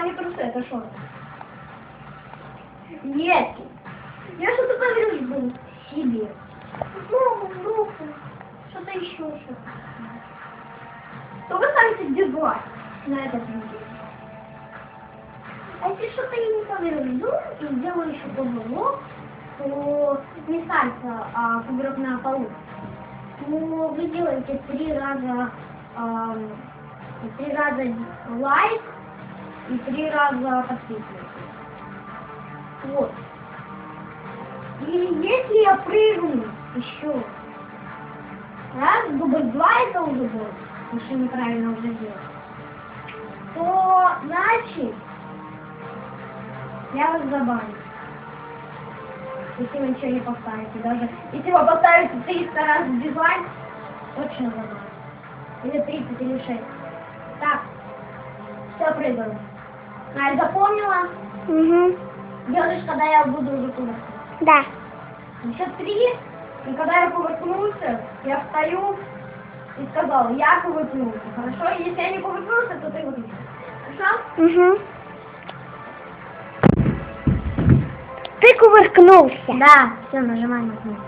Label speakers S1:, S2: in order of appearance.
S1: это не трусы, это шорты. Если я что-то поврежду себе, ногу, руку, что-то еще, что-то, то вы ставите дизлайк на этот видео. А если что-то я не поврежду и сделаю еще кувырок, то не ставится а, кувырок на полу, то вы делаете три раза, ам, три раза лайк и три раза подписывайтесь. Вот. И если я прыгну еще раз, дубль два это уже будет, что неправильно уже сделал, то значит я вас забаню. Если вы ничего не поставите, даже если вы поставите 300 раз дизлайк, точно забаню. Или 30, или 6. Так, все прыгаю. Надя запомнила?
S2: Угу.
S1: Делаешь, когда я буду уже кувыркаться.
S2: Да.
S1: Еще три, и когда я кувыркнулся, я встаю и сказал, я кувыркнулся, хорошо? И если я не кувыркнулся, то ты выключишь. Хорошо?
S2: Угу. Ты кувыркнулся.
S1: Да, все, нажимай на кнопку.